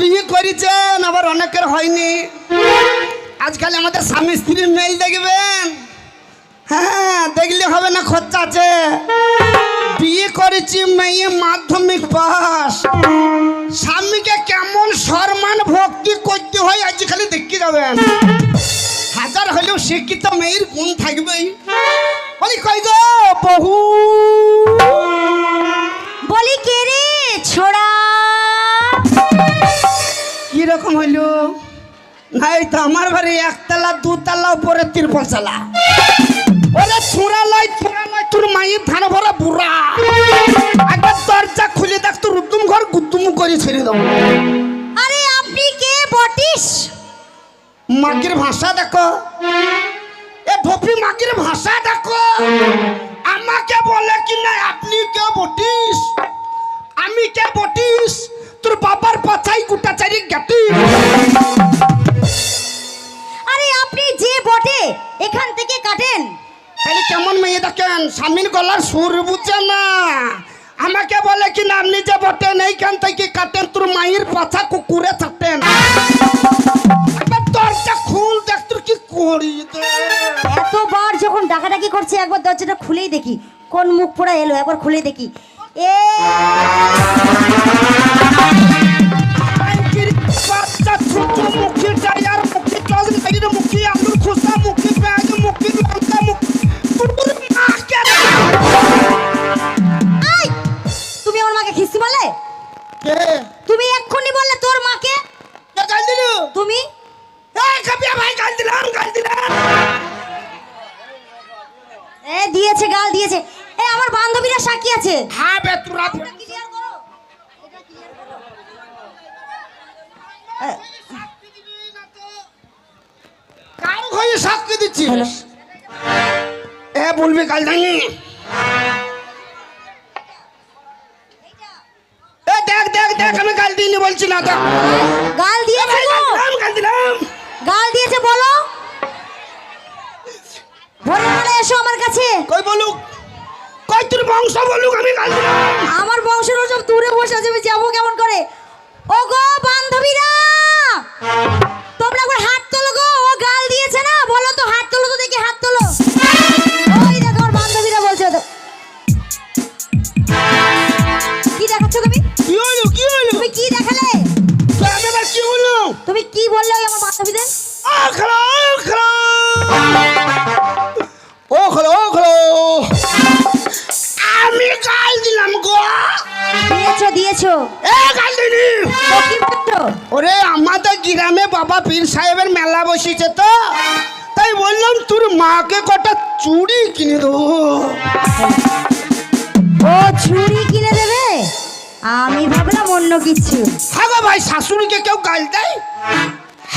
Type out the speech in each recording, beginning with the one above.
বিয়ে করেছেন, আবার অনেকের হয়নি। আজকাল আমাদের স্বামী স্ত্রীর মেল দেখবেন। হ্যাঁ দেখলে হবে না খরচা আছে। বিয়ে করেছি মেয়ে মাধ্যমিক পাস। স্বামীকে কেমন সম্মান ভক্তি করতে হয় আজ খালি দেখতে যাবেন। হাজার হলেও শিক্ষিত মেয়ের গুণ থাকবেই। বলি, কই গো বহু বলি, কে রে? ছোড়া। কি রকম হইল? নাই তো আমার বাড়ি একতলা দুতলা উপরে তিরপল চালা ওরে ছুঁড়া লয় ছুঁড়া লয় তোর মায়ের ধান ভরা বুড়া। একবার দরজা খুলে দেখ তোর উদ্দুম ঘর গুদ্দুম করে ছেড়ে দেবো। আরে আপনি কে? বটিস। মাগির ভাষা দেখো। এ ভপি মাগির ভাষা দেখো। আমাকে বলে কি না আপনি কে বটিস? আমি কে বটিস? তোর বাবার পাছাই গুটা চারি গাটি আরে আপনি যে বটে এখান থেকে কাটেন। তাহলে কেমন মেয়ে দেখেন? স্বামীর গলার সুর বুঝছে না। আমাকে বলে কি না আপনি যে বটেন এইখান থেকে কাটেন তোর মায়ের পাছা কুকুরে একবার দরজা খুল দেখ তোর কি করি। এতবার যখন ডাকাডাকি করছে একবার দরজাটা খুলেই দেখি। কোন মুখ পোড়া এলো একবার খুলে দেখি। এ তুমি এক্ষুনি বললে আছে? হ্যাঁ বে তোরা ক্লিয়ার করো। এটা ক্লিয়ার করো। এ, কার হয়ে সাক্ষী দিচ্ছিস? এ বলবি কাল জানি। এ দেখ দেখ দেখ আমি গাল দিইনি বলছি না দেখ। গাল এ তোর বংশ বলুক আমি আমার বংশের সব দূরে বসে আছে আমি যাব কেমন করে? ও গো বান্ধবীরা! তোমরা একবার হাত তোলো গো ও গাল দিয়েছে না? বলো তো হাত তোলো তো দেখি হাত তোলো। ওই দেখো আমার বান্ধবীরা বলছে তো কি দেখাচ্ছ তুমি? কি হলো কি হলো? তুমি কি দেখালে? আমি আবার কি হলো? তুমি কি বললে আমার বান্ধবীদের? আখড়া গ্রামে বাবা পীর সাহেবের মেলা বসেছে তো। তাই বললাম তোর মাকে কটা চুড়ি কিনে দেবো? ও ছুরি কিনে দেবে? আমি ভাবলাম অন্য কিছু। হ্যাঁ গো ভাই শাশুড়িকে কেউ গাল দেয়?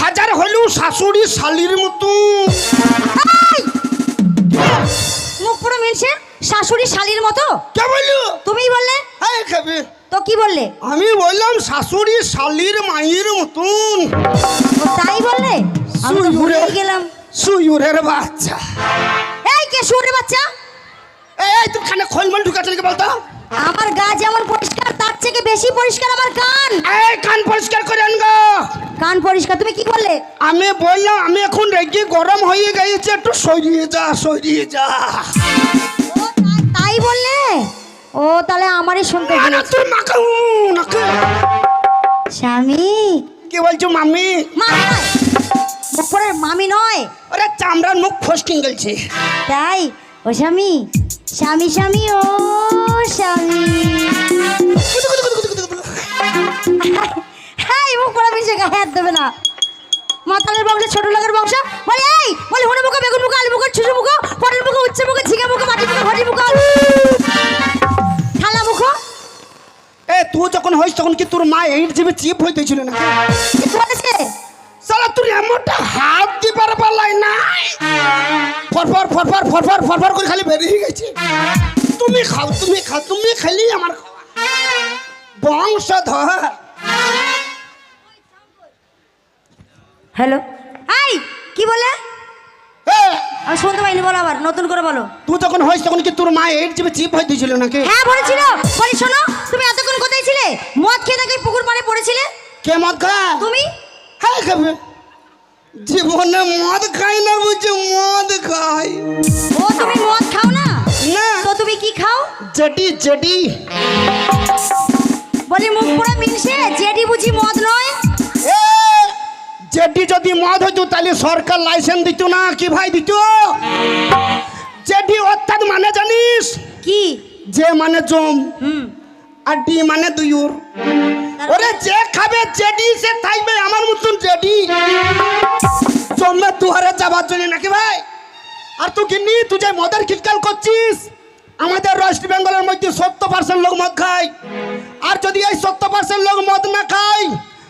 হাজার হলেও শাশুড়ি শালির মতো! মুখ পুরো মিলছে? শাশুড়ি শালির মতো? কে বললে? খাবে তো কি বললে? আমি বললাম শাশুড়ি শালির মায়ের মতন। তাই বললে? আমি তো। গেলাম। সুয়ুরের বাচ্চা। এই কে শুনে বাচ্চা? এই তুই খানে খোলমল ঢুকাচ্ছে নাকি বলতো? আমার গা যেমন পরিষ্কার তার থেকে বেশি পরিষ্কার আমার কান। এই কান পরিষ্কার করে আনগো কান পরিষ্কার তুমি কি বললে? আমি বললাম আমি এখন রেগে গরম হয়ে গিয়েছে একটু সরিয়ে যা সরিয়ে যা। ও তাই বললে? ও তাহলে আমারই শুনতে। স্বামী। কি বলছো মামি? নয়। মামি নয়। ওরে চামড়ার মুখ ফস্টিং গেছে তাই? ও স্বামী। স্বামী স্বামী ও স্বামী। হ্যাঁ মুখ পড়া মিশে গায়ে হাত দেবে না। মাতালের বংশ ছোট লোকের বংশ। বলে এই বলে হনু মুখ বেগুন মুখ আলু মুখ ছুসু মুখ পটল মুখ উচ্চ মুখ ঝিঙে মুখ মাটি মুখ ঘটি মুখ থালা মুখ এ তুই যখন হইস তখন কি তোর মা এইট জিবি চিপ হইতেছিল না কি বলেছে সালা তুই এমনটা হাত দিবার পারলাই নাই? ফরফর ফরফর ফরফর ফরফর করে খালি বেরিয়ে গেছে। তুমি খাও তুমি খাও তুমি খালি আমার বংশধর। হ্যালো। এই কি বলে? আমি শুনতে পাইনি বলো আবার নতুন করে বলো। তুই যখন হইস তখন কি তোর মা এইট জিবি চিপ হইতেছিল নাকি? হ্যাঁ বলেছিল বলি শোনো তুমি এতক্ষণ কোথায় ছিলে? মদ খেয়ে নাকি পুকুর পাড়ে পড়েছিলে? কে মদ খায়? তুমি? হ্যাঁ খাবে। জীবনে মদ খাই না বুঝছি মদ খাই। ও তুমি মদ খাও না? না। তো তুমি কি খাও? জেডি জেডি। বলি মুখ পুরো মিনসে জেডি বুঝি মদ নয়? জেডি যদি মদ হইতো তাহলে সরকার লাইসেন্স দিত না কি ভাই দিত? জেডি অর্থাৎ মানে জানিস? কি? যে মানে জম। আর ডি মানে দুইউর ওরে যে খাবে জেডি সে থাকবে আমার মতন জেডি। জন্মে দুহারে যাবার জন্য নাকি ভাই? আর তুই কিনি তুই যে মদের খিটকাল করছিস আমাদের ওয়েস্ট বেঙ্গলের মধ্যে সত্তর পার্সেন্ট লোক মদ খায়। আর যদি এই সত্তর পার্সেন্ট লোক মদ না খায়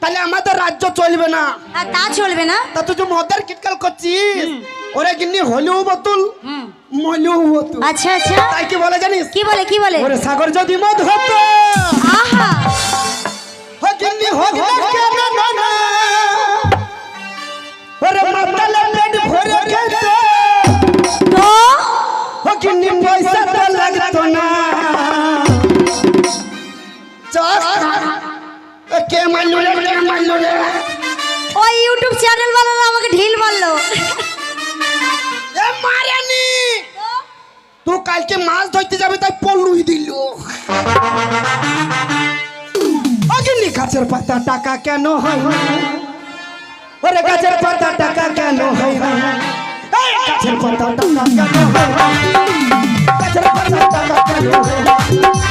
তাহলে আমাদের রাজ্য চলবে না। আর তা চলবে না? তা তুই মদের খিটকাল করছিস ওরে গিন্নি হলেও বোতল মলেও বোতল। আচ্ছা আচ্ছা। তাই কি বলে জানিস? কি বলে কি বলে? ওরে সাগর যদি মদ হতো। আহা। হকিনি হোক না কেন না না ওরে মাতালে পেট ভরে খেতে। তো? হকিনি পয়সা তো লাগতো না। চল। কে মারলো রে কে মারলো রে? ওই ইউটিউব চ্যানেল বানালো আমাকে ঢিল মারলো। এ মারেনি। তুই কালকে মাছ ধরতে যাবে তাই পল্লুই দিল। অগিনি গাছের পাতা টাকা কেন হয়? ওরে গাছের পাতা টাকা কেন হয়? এই গাছের পাতা টাকা কেন হয়? গাছের পাতা টাকা কেন হয়?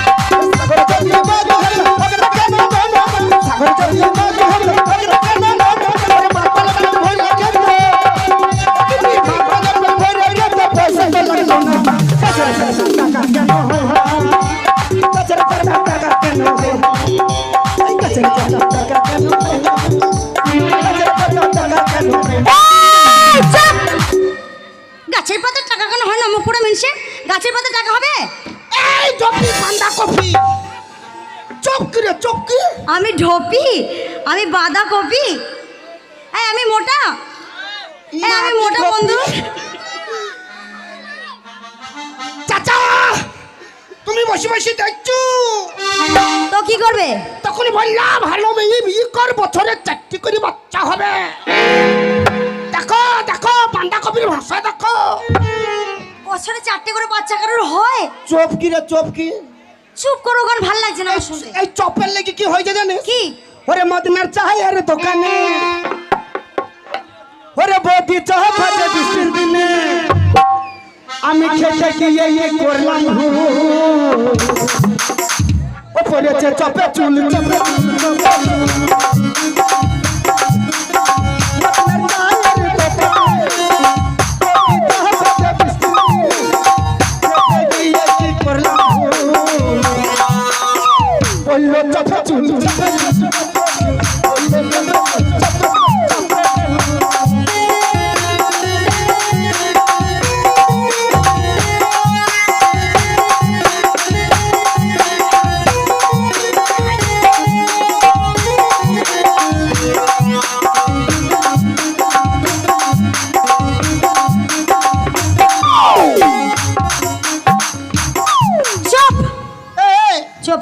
ঢোপি আমি বাঁধা কপি? এই আমি মোটা? এই আমি মোটা বন্ধু? চাচা! তুমি বসে বসে দেখছ? তো কি করবে? তখনই বললাম ভালো মেয়ে বিয়ে কর বছরে চারটি করে বাচ্চা হবে। দেখো দেখো বান্দা কপির ভাষা দেখো। বছরে চারটে করে বাচ্চা কারোর হয়? চোপ কি রে চোপ কি চুপ করো গান ভালো লাগছে না শুনতে। এই চপের লেগে কি হয়েছে জানিস? কি? ওরে মদনার চাই আরে দোকানে। ওরে বদি চাহ ফাজে বৃষ্টির দিনে। আমি খেতে গিয়ে ইয়ে করলাম। হু ও পড়েছে চপে চুল চপে চুল, চপে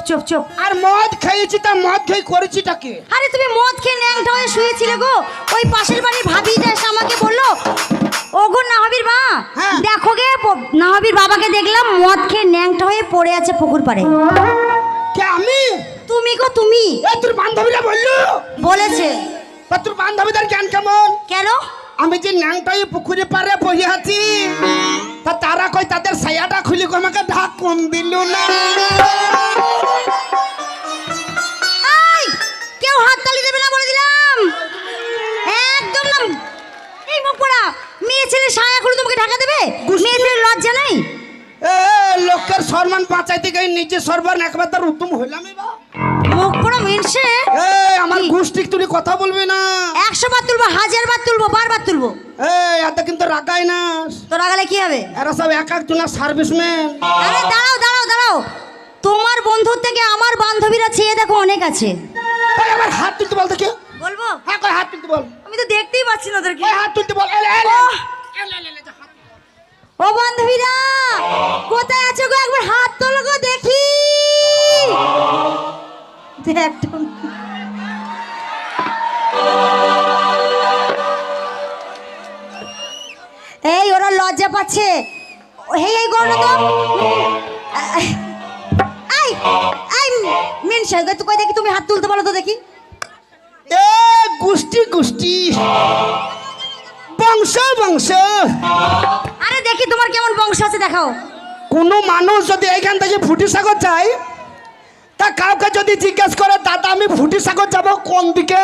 চুপ চুপ। আর মদ খাইয়েছি তা মদ খেয়ে করেছিটাকে আরে তুমি মদ খেয়ে ন্যাংটা হয়ে শুয়েছিলে গো। ওই পাশের বাড়ির ভাবিটা এসে আমাকে বলল ওগো নাহাবির মা হ্যাঁ। দেখো গে নাহাবির বাবাকে দেখলাম মদ খেয়ে ন্যাংটা হয়ে পড়ে আছে পুকুর পাড়ে। কে আমি? তুমি গো তুমি। এ তোর বান্ধবীরা বলল? বলেছে। তোর বান্ধবীদের জ্ঞান কেমন? কেন? আমি যে ন্যাংটাই পুকুরে পারে বসে আছি তা তারা কই তাদের সায়াটা খুলে আমাকে ঢাক কম দিল না। খুলে তোমাকে ঢাকা দেবে? মেয়ে ছেলে লজ্জা নাই? এ লোকের সম্মান বাঁচাইতে গিয়ে নিজে সর্বান একবার তার উত্তম হইলাম বা মুখ পড়া মিনসে? এ আমার কথা বলবি না। একশো বার তুলবো হাজার বার তুলবো বারবার তুলবো। এ এত কিন্তু রাগাই না। তোর আগালে কি হবে? এরা সব এক একজনের সার্ভিসম্যান। আরে দাঁড়াও দাঁড়াও দাঁড়াও। তোমার বন্ধুর থেকে আমার বান্ধবীরা চেয়ে দেখো অনেক আছে। এবার হাত তুলতে বল দেখি। বলব? হ্যাঁ কই হাত তুলতে বল। আমি তো দেখতেই পাচ্ছি না ওদেরকে। হাত তুলতে বল! ও বান্ধবীরা, কোথায় আছো গো? একবার হাত তোলো গো, দেখি। এই, ওরা লজ্জা পাচ্ছে। হে এই গরনা তো। আই আই মিন সাহেব তো কই দেখি, তুমি হাত তুলতে পারো তো দেখি। এ, গুষ্টি গুষ্টি। বংশ বংশ। দেখি তোমার কেমন বংশ আছে দেখাও। কোনো মানুষ যদি এইখান থেকে ফুটি সাগর যায় তা কাউকে যদি জিজ্ঞেস করে দাদা আমি ফুটি সাগর যাব কোন দিকে?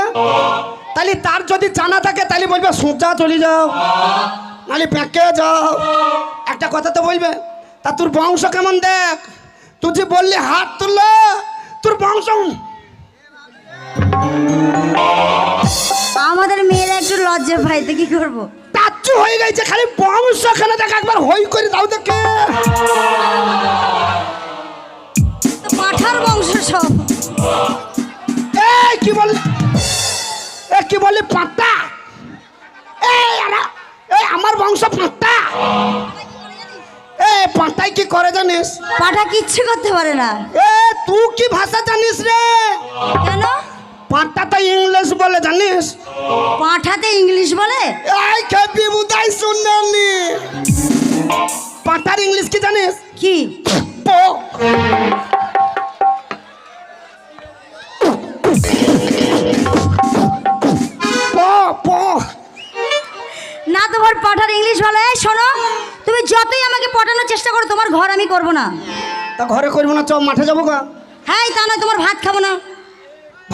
তাহলে তার যদি জানা থাকে তাহলে বলবে সোজা চলে যাও নাহলে ব্যাঁকে যাও। একটা কথা তো বলবে তা তোর বংশ কেমন দেখ? তুই যে বললি হাত তুললো তোর বংশ আমাদের মেয়েরা একটু লজ্জা পাইতে কি করব। টাচ্ছু হয়ে গেছে খালি বংশ কেন দেখ একবার হই করে দাও দেখে। পাঠার বংশ সব। এই কি বললি এ কি এই এই আমার বংশ পাঁটা এ কি করে জানিস? পাঠা কিচ্ছু করতে পারে না। এ তুই কি ভাষা জানিস রে? কেন? পাঁটা তো ইংলিশ বলে জানিস? পাঠাতে ইংলিশ বলে? এই খেপি বুদাই শুনলি পাঁটার ইংলিশ কি জানিস? কি? না তোমার পাঠার ইংলিশ বলে। শোনো তুমি যতই আমাকে পটানোর চেষ্টা করো তোমার ঘর আমি করব না। তা ঘরে করব না চ মাঠে যাব গা। হ্যাঁ তা নয় তোমার ভাত খাব না।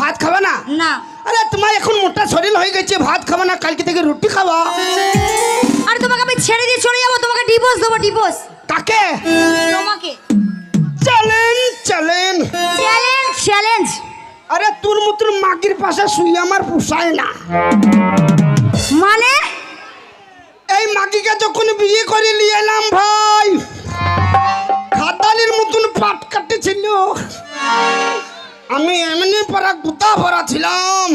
ভাত খাবে না? না। আরে তোমার এখন মোটা শরীর হয়ে গেছে ভাত খাবে না কালকে থেকে রুটি খাবা। আরে তোমাকে আমি ছেড়ে দিয়ে চলে যাব তোমাকে ডিভোর্স দেবো ডিভোর্স কাকে? তোমাকে। চলেন চলেন চ্যালেঞ্জ চ্যালেঞ্জ আরে তোর মতন মাগির পাশে শুই আমার পোষায় না। মানে? এই মাগিকে যখন বিয়ে করে নিয়ে এলাম ভাই খাতালির মতন পাট কাটেছিল আমি এমনি পারা গুতা ভরা ছিলাম।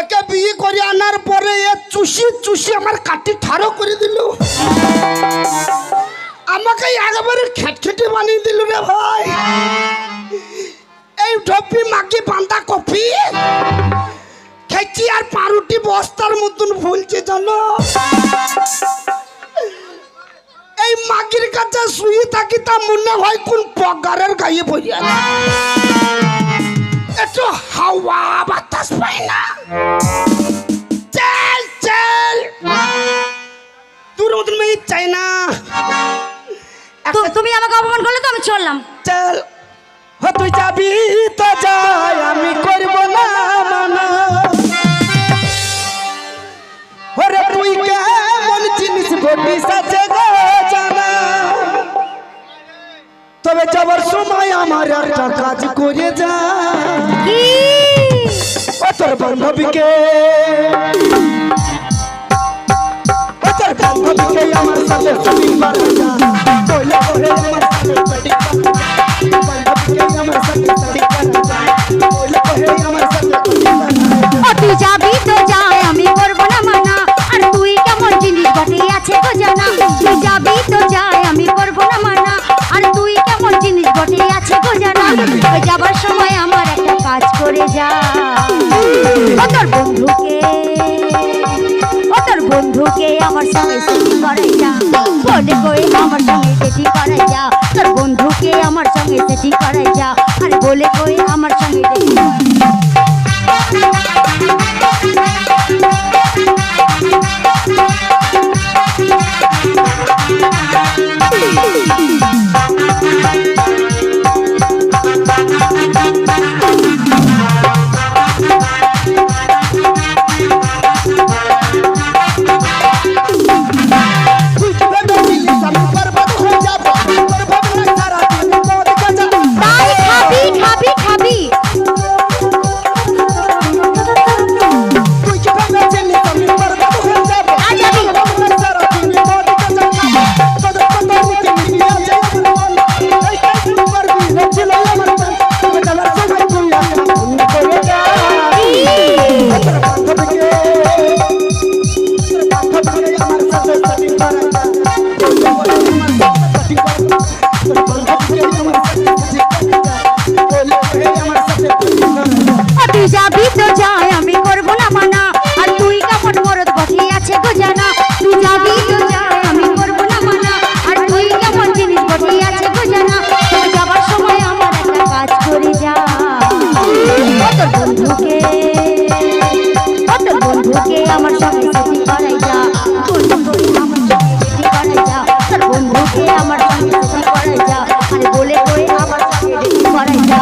একে বিয়ে করে আনার পরে এ চুষি চুষি আমার কাটি ঠাড়ো করে দিল। আমাকে একেবারে খেটখেটে বানিয়ে দিল রে ভাই। এই ঢপি মাগি বাঁধা কপি, খেচি আর পাউরুটি বস্তার মতন ফুলছে জানো। এই মাগির কাছে শুয়ে থাকি তা মনে হয় কোন পগারের গায়ে পড়ে আছে একটু হাওয়া বাতাস পাই না। চল চল। তোর মতন মেয়ে চাই না তুমি আমাকে অপমান করলে তো আমি চললাম। চল। হ তুই যাবি তো যাই আমি করব না মানা। ওরে তুই কেমন জিনিস বলিস আমার একটা কাজ করে যা। তোর বান্ধবীকে। তোর বান্ধবীকে আমার সাথে শুটিং করে যা। বলে বলে আমার সাথে শুটিং বান্ধবীকে আমার সাথে শুটিং করে যা। বলে বলে আমার সাথে শুটিং ও তুই যাবি তো যাই আমি করব না মানা। আর তুই কেমন জিনিস বটে আছে গো জানা। তুই যাবি তো যাই আমি করব না মানা। বটে আছে গো জানা? ওই যাবার সময় আমার একটা কাজ করে যা তোর বন্ধুকে তোর বন্ধুকে আমার সঙ্গে সেটি করাই যা বলে করে আমার সঙ্গে সেটি করাই যা তোর বন্ধুকে আমার সঙ্গে সেটি করাই যা আর বলে কই আমার সঙ্গে বন্ধুকে আমার সঙ্গে সেটি করাই যা আরে বলে কই আমার সঙ্গে সেটি করাই যা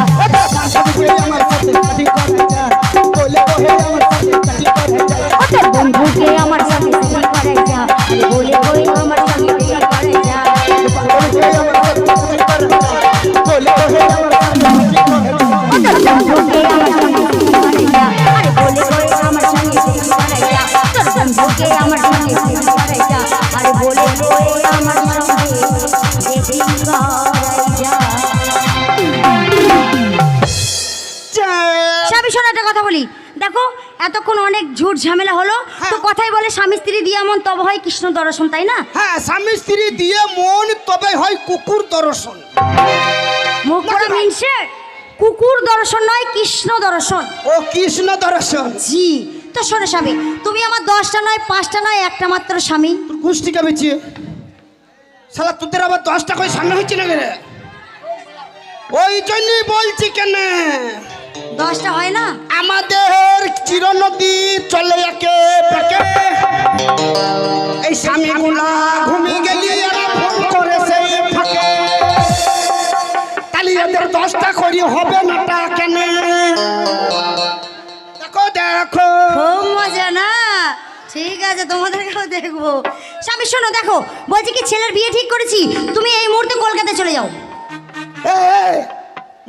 ও তোর বন্ধুকে আমার সঙ্গে সেটি করাই যা আরে বলে কই আমার সঙ্গে সেটি করাই যা ও তোর বন্ধুকে আমার সঙ্গে সেটি করাই যা আরে বলে কই আমার সঙ্গে সেটি করাই যা তোর বন্ধুকে আমার সঙ্গে সেটি কথা বলি। দেখো এতক্ষণ অনেক ঝুট ঝামেলা হলো তো কথাই বলে স্বামী স্ত্রী দিয়ে এমন তবে হয় কৃষ্ণ দর্শন তাই না? হ্যাঁ স্বামী স্ত্রী দিয়ে মন তবে হয় কুকুর দর্শন। মুখ করে কুকুর দর্শন নয় কৃষ্ণ দর্শন। ও কৃষ্ণ দর্শন। জি। তো শোনো স্বামী তুমি আমার দশটা নয় পাঁচটা নয় একটা মাত্র স্বামী। তোর গোষ্ঠীকে বেঁচে? শালা তোদের আবার দশটা করে সামনে হচ্ছে না রে ওই জন্যই বলছি কেন? দশটা হয় না? আমাদের চিরনদী চলে একে পেকে। এই স্বামী গুলা ঘুমিয়ে গেলি ফোন করে সেই ফাঁকে। তাহলে এদের দশটা করি হবে নাটা আছে তোমাদেরকেও দেখব। স্বামী শোনো দেখো বলছি কি ছেলের বিয়ে ঠিক করেছি তুমি এই মুহূর্তে কলকাতায় চলে যাও। এ, এ,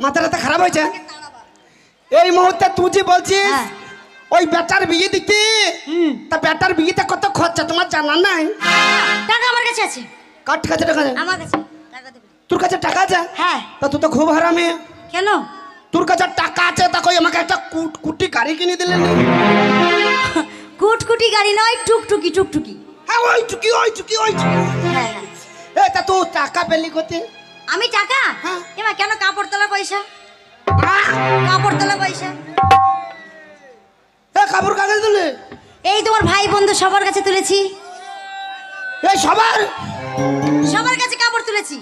মাথা টাথা খারাপ হয়েছে? এই মুহূর্তে তুই যে বলছিস হ্যাঁ। ওই বেটার বিয়ে দিতে হুম। তা বেটার বিয়েতে কত খরচা তোমার জানা নাই? টাকা আমার কাছে আছে। কাঠ কাছে টাকা? আমার কাছে টাকা দেবে। তোর কাছে টাকা আছে? হ্যাঁ। তা তুই তো খুব হারামি। কেন? তোর কাছে টাকা আছে তা কই আমাকে একটা কুট গাড়ি কিনে দিলে না গাড়ি নয় টুকটুকি টুকটুকি। হ্যাঁ ওই চুকি ওই চুকি ওই চুকি হ্যাঁ হ্যাঁ। এ তা তুই টাকা পেলি কোতে আমি টাকা? হ্যাঁ। এবার কেন কাপড় তোলা পয়সা! কাপড় তোলা পয়সা। এ কাপড় কাগজ দিলে এই তোমার ভাই বন্ধু সবার কাছে তুলেছি। এই সবার? সবার কাছে কাপড় তুলেছি।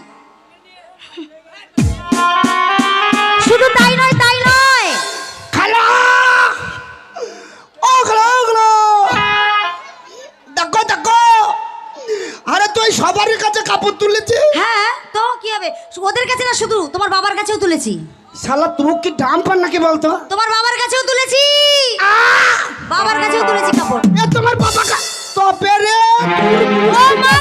কাপড় তুলেছে? হ্যাঁ তো কি হবে? ওদের কাছে না শুধু? তোমার বাবার কাছেও তুলেছি। শালা তুমি কি ডাম পান নাকি বলতো? তোমার বাবার কাছেও তুলেছি। বাবার কাছেও তুলেছি কাপড়। তোমার বাবা তবে রে! ও মা